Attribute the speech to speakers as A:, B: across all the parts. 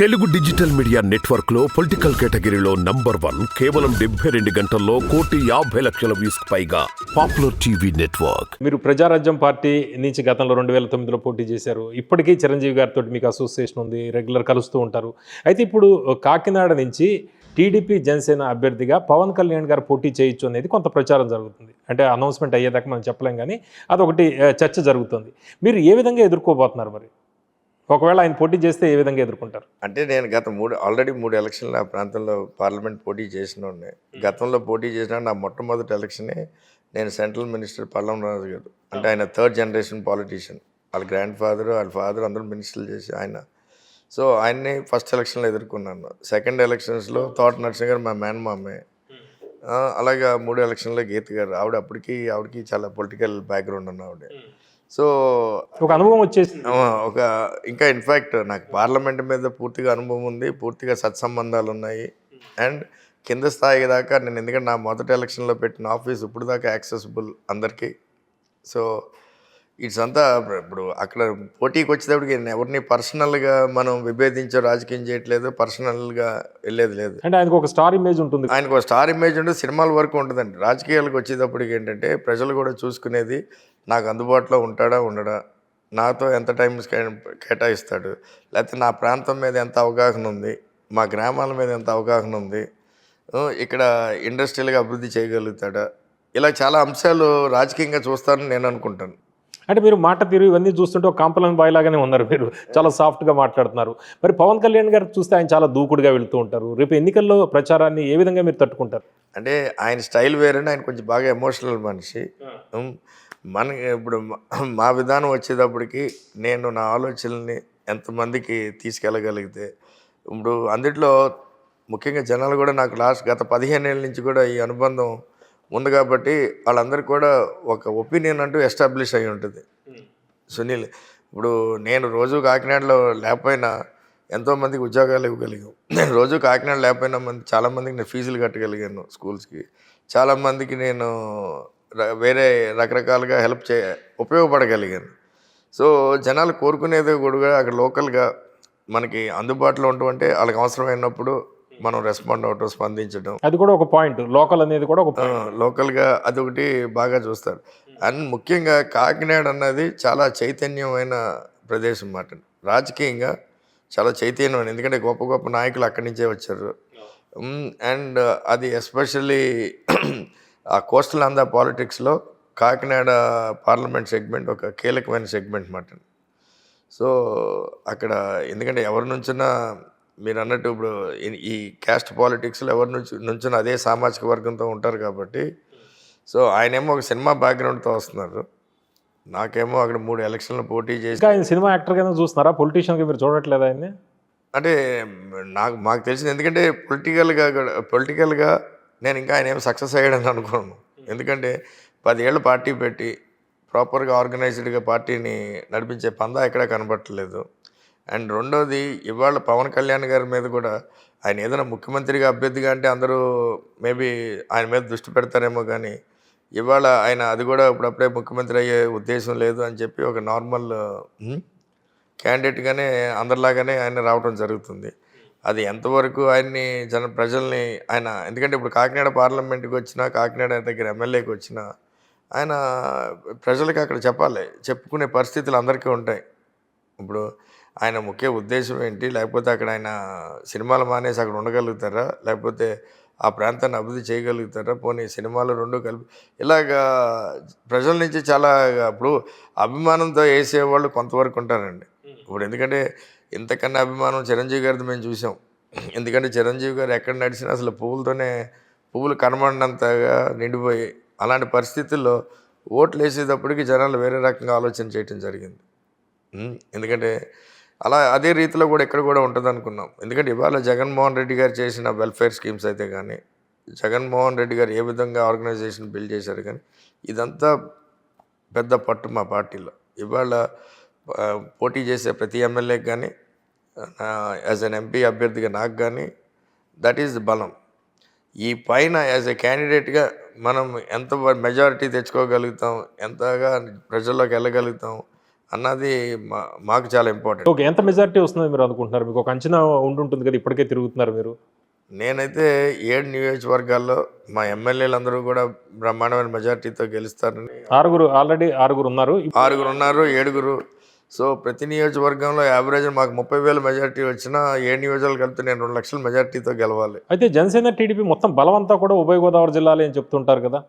A: Telugu digital media నెట్వర్క్లో political కేటగిరీలో number one కేవలం డెబ్బై రెండు గంటల్లో కోటి యాభై లక్షల వ్యూస్ పైగా పాపులర్ టీవీ నెట్వర్క్.
B: మీరు ప్రజారాజ్యం పార్టీ నుంచి గతంలో రెండు వేల తొమ్మిదిలో పోటీ చేశారు. ఇప్పటికీ చిరంజీవి గారితో మీకు అసోసియేషన్ ఉంది రెగ్యులర్ కలుస్తూ ఉంటారు. అయితే ఇప్పుడు కాకినాడ నుంచి టీడీపీ జనసేన అభ్యర్థిగా పవన్ కళ్యాణ్ గారు పోటీ చేయొచ్చు అనేది కొంత ప్రచారం జరుగుతుంది. అంటే అనౌన్స్మెంట్ అయ్యేదాకా మనం చెప్పలేం కానీ అదొకటి చర్చ జరుగుతుంది. మీరు ఏ విధంగా ఎదుర్కోబోతున్నారు మరి? ఒకవేళ ఆయన పోటీ చేస్తే ఏ విధంగా ఎదుర్కొంటారు?
C: అంటే నేను గత మూడు ఆల్రెడీ మూడు ఎలక్షన్లు ఆ ప్రాంతంలో పార్లమెంట్ పోటీ చేసిన గతంలో పోటీ చేసిన నా మొట్టమొదటి ఎలక్షనే నేను సెంట్రల్ మినిస్టర్ పల్లం రాజు గారు. అంటే ఆయన థర్డ్ జనరేషన్ పాలిటీషియన్. వాళ్ళ గ్రాండ్ ఫాదర్ వాళ్ళ ఫాదర్ అందరూ మినిస్టర్లు చేసి ఆయన. సో ఆయన్ని ఫస్ట్ ఎలక్షన్లో ఎదుర్కొన్నాను. సెకండ్ ఎలక్షన్స్లో తోట నరసింహ గారు మా మేనమామే ఆ, అలాగా మూడు ఎలక్షన్లో గీత గారు. ఆవిడ అప్పటికి ఆవిడకి చాలా పొలిటికల్ బ్యాక్గ్రౌండ్ ఉన్న ఆవిడ సో
B: ఒక అనుభవం వచ్చేసింది.
C: ఆ, ఒక ఇంకా ఇన్ఫ్యాక్ట్ నాకు పార్లమెంట్ మీద పూర్తిగా అనుభవం ఉంది పూర్తిగా సత్సంబంధాలు ఉన్నాయి. అండ్ కింద స్థాయి దాకా నేను ఎందుకంటే నా మొదటి ఎలక్షన్లో పెట్టిన ఆఫీస్ ఇప్పుడు దాకా యాక్సెసిబుల్ అందరికీ. సో ఇట్స్ అంతా ఇప్పుడు అక్కడ పోటీకి వచ్చేటప్పటికి ఎవరిని పర్సనల్గా మనం విభేదించే రాజకీయం చేయట్లేదు పర్సనల్గా వెళ్ళేది లేదు.
B: అంటే ఆయనకు ఒక స్టార్ ఇమేజ్ ఉంటుంది.
C: ఆయనకు ఒక స్టార్ ఇమేజ్ ఉంటుంది సినిమాల వరకు ఉంటుందండి. రాజకీయాలకు వచ్చేటప్పటికి ఏంటంటే ప్రజలు కూడా చూసుకునేది నాకు అందుబాటులో ఉంటాడా ఉండడా? నాతో ఎంత టైం కేటాయిస్తాడు? లేకపోతే నా ప్రాంతం మీద ఎంత అవగాహన ఉంది? మా గ్రామాల మీద ఎంత అవగాహన ఉంది? ఇక్కడ ఇండస్ట్రియల్గా అభివృద్ధి చేయగలుగుతాడా? ఇలా చాలా అంశాలు రాజకీయంగా చూస్తారని నేను అనుకుంటాను.
B: అంటే మీరు మాట తీరు ఇవన్నీ చూస్తుంటే ఒక కాంపలం బాయ్ లాగానే ఉన్నారు మీరు. చాలా సాఫ్ట్గా మాట్లాడుతున్నారు. మరి పవన్ కళ్యాణ్ గారు చూస్తే ఆయన చాలా దూకుడుగా వెళ్తూ ఉంటారు. రేపు ఎన్నికల్లో ప్రచారాన్ని ఏ విధంగా మీరు తట్టుకుంటారు?
C: అంటే ఆయన స్టైల్ వేరండి. ఆయన కొంచెం బాగా ఎమోషనల్ మనిషి. మన ఇప్పుడు మా- మా విధానం వచ్చేటప్పటికి నేను నా ఆలోచనల్ని ఎంతమందికి తీసుకెళ్ళగలిగితే ఇప్పుడు అందుట్లో ముఖ్యంగా జనాలు కూడా నాకు లాస్ట్ గత పదిహేను ఏళ్ళ నుంచి కూడా ఈ అనుబంధం ఉంది కాబట్టి వాళ్ళందరికీ కూడా ఒక ఒపీనియన్ అంటూ ఎస్టాబ్లిష్ అయి ఉంటుంది. సునీల్ ఇప్పుడు నేను రోజు కాకినాడలో లేకపోయినా ఎంతోమందికి ఉద్యోగాలు ఇవ్వగలిగాం. నేను రోజు కాకినాడ లేకపోయినా మంది చాలామందికి నేను ఫీజులు కట్టగలిగాను స్కూల్స్కి. చాలామందికి నేను వేరే రకరకాలుగా హెల్ప్ చే ఉపయోగపడగలిగాను. సో జనాలు కోరుకునేది కూడా అక్కడ లోకల్గా మనకి అందుబాటులో ఉండటం వాళ్ళకి అవసరమైనప్పుడు మనం రెస్పాండ్ అవటం స్పందించడం
B: అది కూడా ఒక పాయింట్ లోకల్ అనేది కూడా ఒక
C: లోకల్గా అదొకటి బాగా చూస్తారు. అండ్ ముఖ్యంగా కాకినాడ అన్నది చాలా చైతన్యమైన ప్రదేశం అన్నమాట. రాజకీయంగా చాలా చైతన్యమైన ఎందుకంటే గొప్ప గొప్ప నాయకులు అక్కడి నుంచే వచ్చారు. అండ్ అది ఎస్పెషల్లీ ఆ కోస్టల్ ఆంధ్ర పాలిటిక్స్లో కాకినాడ పార్లమెంట్ సెగ్మెంట్ ఒక కీలకమైన సెగ్మెంట్ అన్నమాట. సో అక్కడ ఎందుకంటే ఎవరి నుంచినా మీరు అన్నట్టు ఇప్పుడు ఈ- క్యాస్ట్ పాలిటిక్స్లో ఎవరి నుంచి నుంచిన అదే సామాజిక వర్గంతో ఉంటారు కాబట్టి. సో ఆయనేమో ఒక సినిమా బ్యాక్గ్రౌండ్తో వస్తున్నారు. నాకేమో అక్కడ మూడు ఎలక్షన్లు పోటీ చేసి
B: ఆయన సినిమా యాక్టర్ కింద చూస్తున్నారా? పొలిటీషియన్గా మీరు చూడట్లేదు ఆయన్ని?
C: అంటే నాకు మాకు తెలిసింది. ఎందుకంటే పొలిటికల్గా పొలిటికల్గా నేను ఇంకా ఆయన ఏం సక్సెస్ అయ్యాడని అనుకోను. ఎందుకంటే పదేళ్ళు పార్టీ పెట్టి ప్రాపర్గా ఆర్గనైజ్డ్గా పార్టీని నడిపించే పందా ఎక్కడా కనబట్టలేదు అండ్ రెండోది ఇవాళ పవన్ కళ్యాణ్ గారి మీద కూడా ఆయన ఏదైనా ముఖ్యమంత్రిగా అభ్యర్థిగా అంటే అందరూ మేబీ ఆయన మీద దృష్టి పెడతారేమో కానీ ఇవాళ ఆయన అది కూడా ఇప్పుడప్పుడే ముఖ్యమంత్రి అయ్యే ఉద్దేశం లేదు అని చెప్పి ఒక నార్మల్ క్యాండిడేట్గానే అందరిలాగానే ఆయన రావడం జరుగుతుంది. అది ఎంతవరకు ఆయన్ని జన ప్రజల్ని ఆయన ఎందుకంటే ఇప్పుడు కాకినాడ పార్లమెంట్కి వచ్చినా కాకినాడ దగ్గర ఎమ్మెల్యేకి వచ్చినా ఆయన ప్రజలకు అక్కడ చెప్పాలి చెప్పుకునే పరిస్థితులు అందరికీ ఉంటాయి. ఇప్పుడు ఆయన ముఖ్య ఉద్దేశం ఏంటి? లేకపోతే అక్కడ ఆయన సినిమాలు మానేసి అక్కడ ఉండగలుగుతారా? లేకపోతే ఆ ప్రాంతాన్ని అభివృద్ధి చేయగలుగుతారా? పోనీ సినిమాలు రెండు కలిపి ఇలాగా ప్రజల నుంచి చాలా ఇప్పుడు అభిమానంతో వేసేవాళ్ళు కొంతవరకు ఉంటారండి. ఇప్పుడు ఎందుకంటే ఇంతకన్నా అభిమానం చిరంజీవి గారిది మేము చూసాం. ఎందుకంటే చిరంజీవి గారు ఎక్కడ నడిచినా అసలు పువ్వులతోనే పువ్వులు కనబడినంతగా నిండిపోయి అలాంటి పరిస్థితుల్లో ఓట్లు వేసేటప్పటికి జనాలు వేరే రకంగా ఆలోచన చేయటం జరిగింది. ఎందుకంటే అలా అదే రీతిలో కూడా ఇక్కడ కూడా ఉంటుంది అనుకున్నాం ఎందుకంటే ఇవాళ జగన్మోహన్ రెడ్డి గారు చేసిన వెల్ఫేర్ స్కీమ్స్ అయితే కానీ జగన్మోహన్ రెడ్డి గారు ఏ విధంగా ఆర్గనైజేషన్ బిల్డ్ చేశారు కానీ ఇదంతా పెద్ద పట్టు మా పార్టీలో. ఇవాళ పోటీ చేసే ప్రతి ఎమ్మెల్యేకి కానీ యాజ్ అన్ ఎంపీ అభ్యర్థిగా నాకు కానీ దట్ ఈజ్ బలం. ఈ పైన యాజ్ ఎ క్యాండిడేట్గా మనం ఎంత మెజారిటీ తెచ్చుకోగలుగుతాం ఎంతగా ప్రజల్లోకి వెళ్ళగలుగుతాం అన్నది మా మాకు చాలా ఇంపార్టెంట్
B: ఓకే ఎంత మెజారిటీ వస్తుంది మీరు అనుకుంటున్నారు? మీకు ఒక అంచనా ఉండుంటుంది కదా ఇప్పటికే తిరుగుతున్నారు మీరు.
C: నేనైతే ఏడు నియోజకవర్గాల్లో మా ఎమ్మెల్యేలు అందరూ కూడా బ్రహ్మాండమైన మెజార్టీతో గెలుస్తారని.
B: ఆరుగురు ఆల్రెడీ ఆరుగురు ఉన్నారు.
C: ఆరుగురు ఉన్నారు ఏడుగురు. సో ప్రతి నియోజకవర్గంలో యావరేజ్ మాకు ముప్పై వేల మెజార్టీ వచ్చినా ఏ నియోజకవర్గాలు కలిపితే నేను రెండు లక్షల మెజార్టీతో గెలవాలి.
B: అయితే జనసేన టీడీపీ మొత్తం బలం అంతా కూడా ఉభయ గోదావరి జిల్లాలే అని చెప్తుంటారు కదా.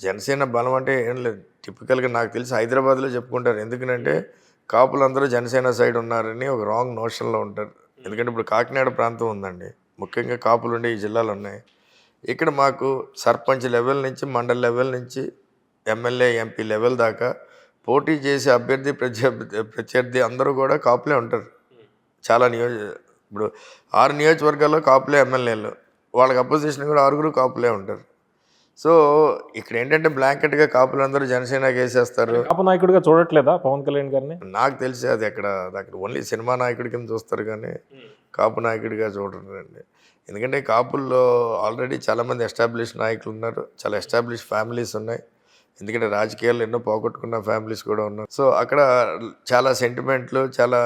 C: జనసేన బలం అంటే ఏం లేదు. టిపికల్గా నాకు తెలిసి హైదరాబాద్లో చెప్పుకుంటారు. ఎందుకంటే కాపులందరూ జనసేన సైడ్ ఉన్నారని ఒక రాంగ్ నోషన్లో ఉంటారు. ఎందుకంటే ఇప్పుడు కాకినాడ ప్రాంతం ఉందండి. ముఖ్యంగా కాపులు ఉండే ఈ జిల్లాలు ఉన్నాయి. ఇక్కడ మాకు సర్పంచ్ లెవెల్ నుంచి మండల లెవెల్ నుంచి ఎమ్మెల్యే ఎంపీ లెవెల్ దాకా పోటీ చేసే అభ్యర్థి ప్రత్యర్థి ప్రత్యర్థి అందరూ కూడా కాపులే ఉంటారు. చాలా నియోజ ఇప్పుడు ఆరు నియోజకవర్గాల్లో కాపులే ఎమ్మెల్యేలు. వాళ్ళకి అపోజిషన్ కూడా ఆరుగురు కాపులే ఉంటారు. సో ఇక్కడ ఏంటంటే బ్లాంకెట్గా కాపులందరూ జనసేనకి వేసేస్తారు.
B: కాప నాయకుడిగా చూడట్లేదా పవన్ కళ్యాణ్ గారిని?
C: నాకు తెలిసి అది అక్కడ అక్కడ ఓన్లీ సినిమా నాయకుడి కింద చూస్తారు కానీ కాపు నాయకుడిగా చూడరండి. ఎందుకంటే కాపుల్లో ఆల్రెడీ చాలామంది ఎస్టాబ్లిష్ నాయకులు ఉన్నారు. చాలా ఎస్టాబ్లిష్ ఫ్యామిలీస్ ఉన్నాయి. ఎందుకంటే రాజకీయాల్లో ఎన్నో పోగొట్టుకున్న ఫ్యామిలీస్ కూడా ఉన్నారు. సో అక్కడ చాలా సెంటిమెంట్లు చాలా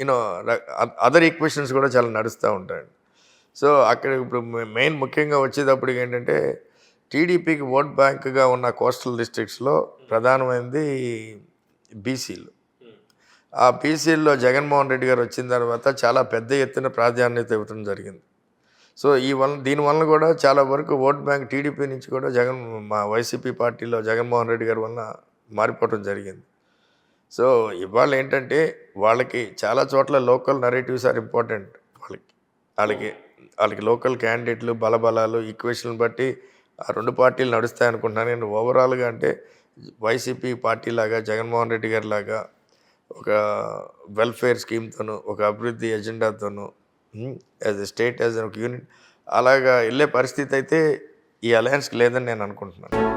C: యూనో అదర్ ఈక్వేషన్స్ కూడా చాలా నడుస్తూ ఉంటాయండి. సో అక్కడ ఇప్పుడు మెయిన్ ముఖ్యంగా వచ్చేటప్పటికి ఏంటంటే టీడీపీకి ఓట్ బ్యాంక్గా ఉన్న కోస్టల్ డిస్ట్రిక్ట్స్లో ప్రధానమైనది బీసీలు. ఆ బీసీల్లో జగన్మోహన్ రెడ్డి గారు వచ్చిన తర్వాత చాలా పెద్ద ఎత్తున ప్రాధాన్యత ఇవ్వడం జరిగింది. సో ఈ వల్ల దీనివల్ల కూడా చాలా వరకు ఓట్ బ్యాంక్ టీడీపీ నుంచి కూడా జగన్ మా వైసీపీ పార్టీలో జగన్మోహన్ రెడ్డి గారి వలన మారిపోవడం జరిగింది. సో ఇవాళ ఏంటంటే వాళ్ళకి చాలా చోట్ల లోకల్ నరేటివ్స్ ఆర్ ఇంపార్టెంట్ వాళ్ళకి. వాళ్ళకి వాళ్ళకి లోకల్ క్యాండిడేట్లు బలబలాలు ఈక్వేషన్ బట్టి ఆ రెండు పార్టీలు నడుస్తాయనుకుంటున్నాను నేను ఓవరాల్గా అంటే వైసీపీ పార్టీ లాగా జగన్మోహన్ రెడ్డి గారి లాగా ఒక వెల్ఫేర్ స్కీమ్తోనూ ఒక అభివృద్ధి ఎజెండాతోనూ యాజ్ ఎ స్టేట్ యాజ్ ఒక యూనిట్ అలాగా వెళ్ళే పరిస్థితి అయితే ఈ అలయన్స్కి లేదని నేను అనుకుంటున్నాను.